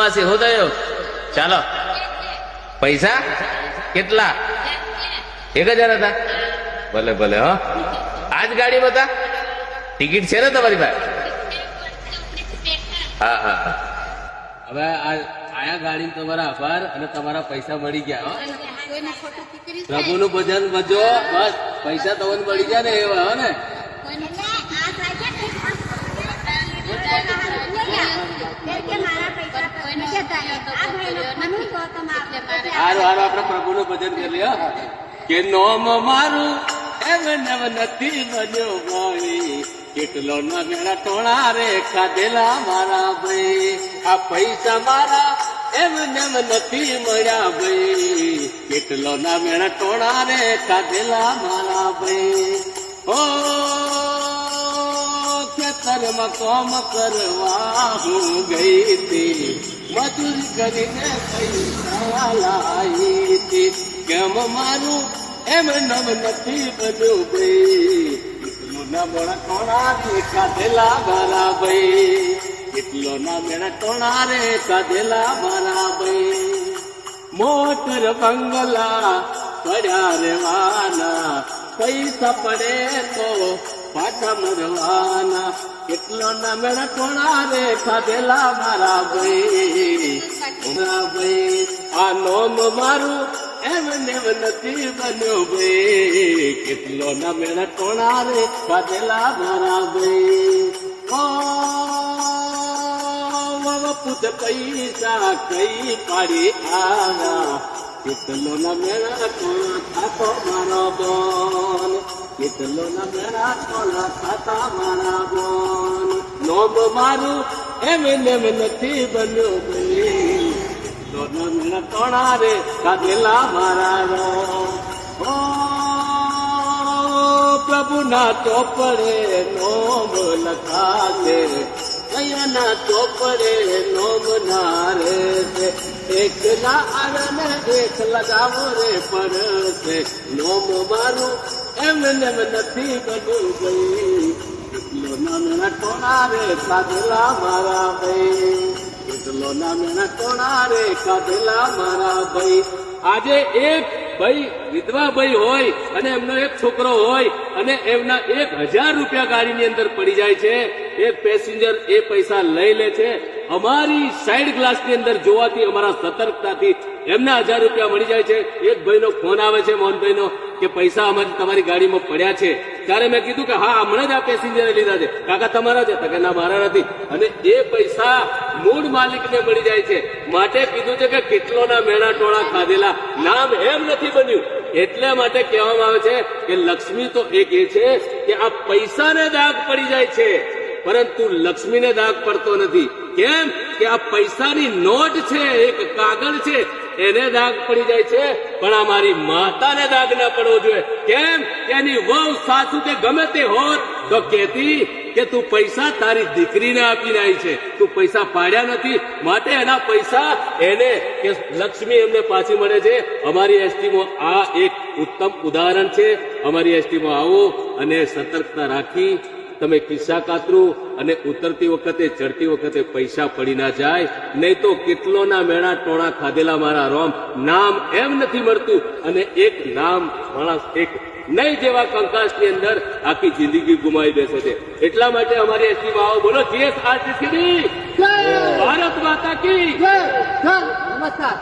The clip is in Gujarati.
માસી હો થયો? ચાલો. પૈસા? કેટલા? એક હજાર હતા? ભલે ભલે હો. આજ ગાડી બતા ટિકિટ છે ને તમારી પાસે? હા હા. હા. હવે આ આયા ગાડી તમારા આભાર અને તમારા પૈસા મળી ગયા હો. નું ભજન ભજો બસ પૈસા તમને મળી ગયા ને એવા હો ને કોઈને આ સાચા કે મારા પૈસા કોઈને જતા રહે. આ ભાઈનો મનુ તો તમારે હારું હારું આપણે પ્રભુનું ભજન કરી લ્યો. કે નોમ મારું એમ નવ નથી બન્યો ભાઈ કેટલો ના મેળા ટોણા રે ખાધેલા મારા ભાઈ. આ પૈસા મારા એમ નેમ નથી મળ્યા ભાઈ. કેટલો ના મેળા ટોણા રે ખાધેલા મારા ભાઈ. ઓ ખેતરમાં કોમ કરવા હું ગઈ હતી. મજૂરી કરીને પૈસા લાવી હતી? કેમ મારું એમ નમ નથી બધું ભાઈ? કેટલો ના મોડા ટોણા રે કાઢેલા મારા ભાઈ? કેટલો ના મેળા ટોણા રે મોટર બંગલા પડ્યા રેવાના પૈસા પડે તો પાછા મરવાના. કેટલો ના મેળ કોણા રે ખાધેલા મારા ભાઈ. મારા ભાઈ, આ નોમ મારું એમ નેમ નથી બન્યો ભાઈ. કેટલો ના મેળ કોણા રે ખાધેલા મારા ભાઈ. ઓ પુત પૈસા કઈ પાડી આના કેટલો ના મેળ કોણ ખાતો મારો બોન કેટલો ના મેળા ટોણા ખાતા મારા બોન લોભ મારું એમ નેમ નથી બન્યો ભાઈ કેટલો ના મેળા રે કાઢેલા મારા રો ઓ પ્રભુના ચોપડે નોમ લખાશે કયાના ચોપડે નોમ ના રે છે. એક ના આરને એક લગાવો રે પડશે. નોમ મારું એમ નેમ નથી કરવું ભાઈ એટલો નાના ટોણા રે કાઢેલા મારા ભાઈ. એટલો નાના ટોણા રે કાઢેલા મારા ભાઈ. આજે એક ભાઈ વિધવા ભાઈ હોય અને એમનો એક છોકરો હોય અને એમના એક હજાર રૂપિયા ગાડીની અંદર પડી જાય છે. એક પેસેન્જર એ પૈસા લઈ લે છે. અમારી સાઈડ ગ્લાસની અંદર જોવાથી અમારા સતર્કતાથી એમને હજાર રૂપિયા મળી જાય છે. એક ભાઈનો ફોન આવે છે, મોહનભાઈનો, કે પૈસા અમારી તમારી ગાડીમાં પડ્યા છે. ત્યારે મેં કીધું કે હા, હમણાં જ આ પેસેન્જરે લીધા છે. કાકા, તમારા છે તો કે ના, મારા નથી. અને એ પૈસા મૂળ માલિકને મળી જાય છે. માટે કીધું છે કે કેટલોના મેણા ટોળા ખાધેલા. નામ એમ નથી બન્યું. એટલે માટે કહેવામાં આવે છે કે લક્ષ્મી તો એક એ છે કે આ પૈસાને દાગ પડી જાય છે. પરંતુ લક્ષ્મીને દાગ પડતો નથી. કેમ કે આ પૈસાની નોટ છે, એક કાગળ છે, એને દાગ પડી જાય છે, પણ આ મારી માતાને દાગ ના પડવો જોઈએ. કેમ એની વહુ સાસુ કે ગમે તે હોત, તો કેતી કે તું પૈસા તારી દીકરીને આપીને આવી છે. તું પૈસા પાડ્યા નથી, માટે એના પૈસા એને કે લક્ષ્મી એમને પાછી મળે છે. અમારી એસટીમાં આ એક ઉત્તમ ઉદાહરણ છે. અમારી એસટીમાં આવો અને સતર્કતા રાખી તમે કિસ્સા કાતરું અને ઉતરતી વખતે ચડતી વખતે પૈસા પડી ના જાય નહીં તો કેટલોના મેળા ટોણા ખાધેલા મારા રોમ નામ એમ નથી મળતું અને એક નામ માણસ એક નહીં જેવા કંકાસની અંદર આખી જિંદગી ગુમાવી બેસે છે. એટલા માટે અમારી એસી માં આવો બોલો જીએસઆરટીસી ભારત માતા કી. નમસ્કાર.